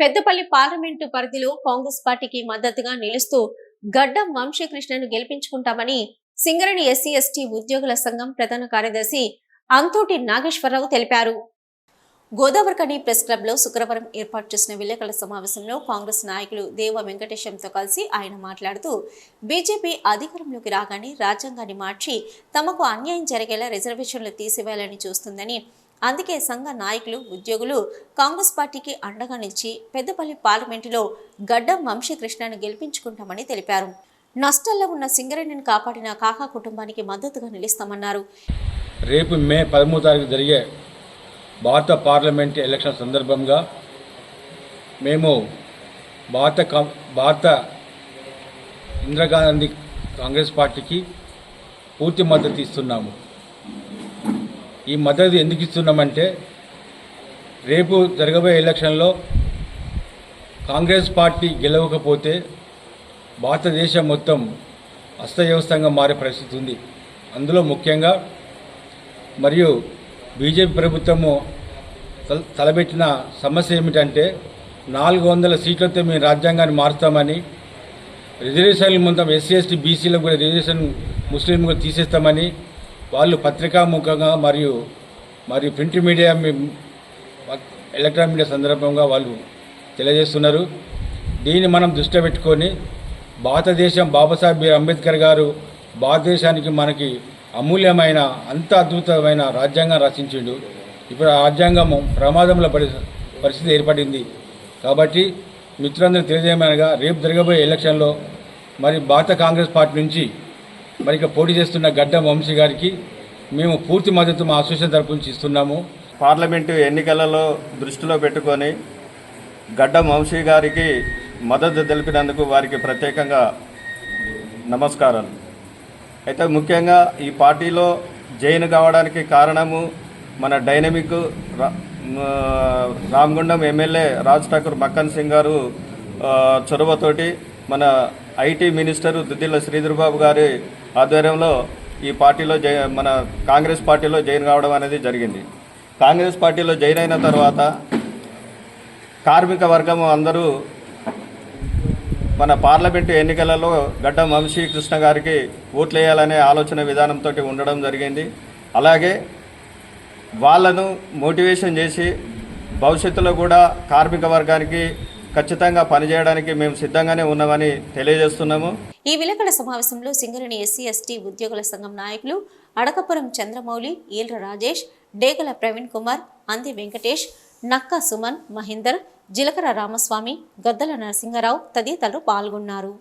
Peddapalli parliament పరిధిలో కాంగ్రెస్ పార్టీకి మద్దతుగా నిలుస్తూ గడ్డం వంశీకృష్ణను గెలిపించుకుంటామని సింగరేణి ఎస్సీ ఎస్టీ ఉద్యోగుల సంఘం ప్రధాన కార్యదర్శి అంతోటి నాగేశ్వరరావు తెలిపారు. గోదావరికని ప్రెస్ క్లబ్లో శుక్రవారం ఏర్పాటు చేసిన విలేకరుల సమావేశంలో కాంగ్రెస్ నాయకులు దేవ వెంకటేశంతో కలిసి ఆయన మాట్లాడుతూ బీజేపీ అధికారంలోకి రాగానే రాజ్యాంగాన్ని మార్చి తమకు అన్యాయం జరిగేలా రిజర్వేషన్లు తీసివేయాలని చూస్తుందని అందుకే సంఘ నాయకులు ఉద్యోగులు కాంగ్రెస్ పార్టీకి అండగా నిలిచి పెద్దపల్లి పార్లమెంటులో గడ్డం వంశీకృష్ణను గెలిపించుకుంటామని తెలిపారు. నష్టాల్లో ఉన్న సింగరేణిని కాపాడిన కాకా కుటుంబానికి మద్దతుగా నిలుస్తామన్నారు. రేపు మే పదమూడు తారీఖు జరిగే భారత పార్లమెంట్ ఎలక్షన్ సందర్భంగా మేము భారత కం- భారత ఇందిరాగాంధీ కాంగ్రెస్ పార్టీకి పూర్తి మద్దతు ఇస్తున్నాము. ఈ మద్దతు ఎందుకు ఇస్తున్నామంటే రేపు జరగబోయే ఎలక్షన్లో కాంగ్రెస్ పార్టీ గెలవకపోతే భారతదేశం మొత్తం అస్తవ్యవస్థంగా మారే పరిస్థితి ఉంది. అందులో ముఖ్యంగా మరియు బీజేపీ ప్రభుత్వము తల- తలబెట్టిన సమస్య ఏమిటంటే నాలుగు వందల సీట్లతో మేము రాజ్యాంగాన్ని మారుస్తామని రిజర్వేషన్లు ముందు ఎస్సీ ఎస్టీ బీసీలకు కూడా రిజర్వేషన్ ముస్లింలు కూడా తీసేస్తామని వాళ్ళు పత్రికాముఖంగా మరియు మరియు ప్రింట్ మీడియా ఎలక్ట్రానిక్ మీడియా సందర్భంగా వాళ్ళు తెలియజేస్తున్నారు. దీన్ని మనం దృష్టిలో పెట్టుకొని భారతదేశం బాబాసాహెబ్ అంబేద్కర్ గారు భారతదేశానికి మనకి అమూల్యమైన అంత అద్భుతమైన రాజ్యాంగం రచించిండు ఇప్పుడు ఆ రాజ్యాంగం ప్రమాదంలో పడి పరిస్థితి ఏర్పడింది. కాబట్టి మిత్రులందరూ తెలియజేయమనగా రేపు జరగబోయే ఎలక్షన్లో మరి భారత కాంగ్రెస్ పార్టీ నుంచి మరి ఇక పోటీ చేస్తున్న గడ్డ వంశీ గారికి మేము పూర్తి మద్దతు మా అసోసియేషన్ తరపు నుంచి ఇస్తున్నాము. పార్లమెంటు ఎన్నికలలో దృష్టిలో పెట్టుకొని గడ్డం వంశీ గారికి మద్దతు తెలిపినందుకు వారికి ప్రత్యేకంగా నమస్కారాలు అయితే ముఖ్యంగా ఈ పార్టీలో జైన్ కావడానికి కారణము మన డైనమిక్ రా- రామగుండం ఎమ్మెల్యే రాజ్ ఠాకూర్ మక్కన్ సింగ్ గారు చొరవతోటి మన ఐటీ మినిస్టర్ దుద్దిల్ల శ్రీధర్ బాబు గారి ఆధ్వర్యంలో ఈ పార్టీలో జై మన కాంగ్రెస్ పార్టీలో జైన్ కావడం అనేది జరిగింది. కాంగ్రెస్ పార్టీలో జైన్ అయిన తర్వాత కార్మిక వర్గం అందరూ మన పార్లమెంటు ఎన్నికలలో గడ్డం వంశీ కృష్ణ గారికి ఓట్లు వేయాలనే ఆలోచన విధానంతో ఉండడం జరిగింది. అలాగే వాళ్ళను మోటివేషన్ చేసి భవిష్యత్తులో కూడా కార్మిక వర్గానికి ఖచ్చితంగా పనిచేయడానికి మేము సిద్ధంగానే ఉన్నామని తెలియజేస్తున్నాము. ఈ విలేకరుల సమావేశంలో సింగరేణి ఎస్సీ ఎస్టీ ఉద్యోగుల సంఘం నాయకులు అడకపురం చంద్రమౌళి ఈల్ర రాజేష్ డేగల ప్రవీణ్ కుమార్ అంది వెంకటేష్ నక్కా సుమన్ మహేందర్ జిలకర రామస్వామి గద్దల నరసింగరావు తదితరులు పాల్గొన్నారు.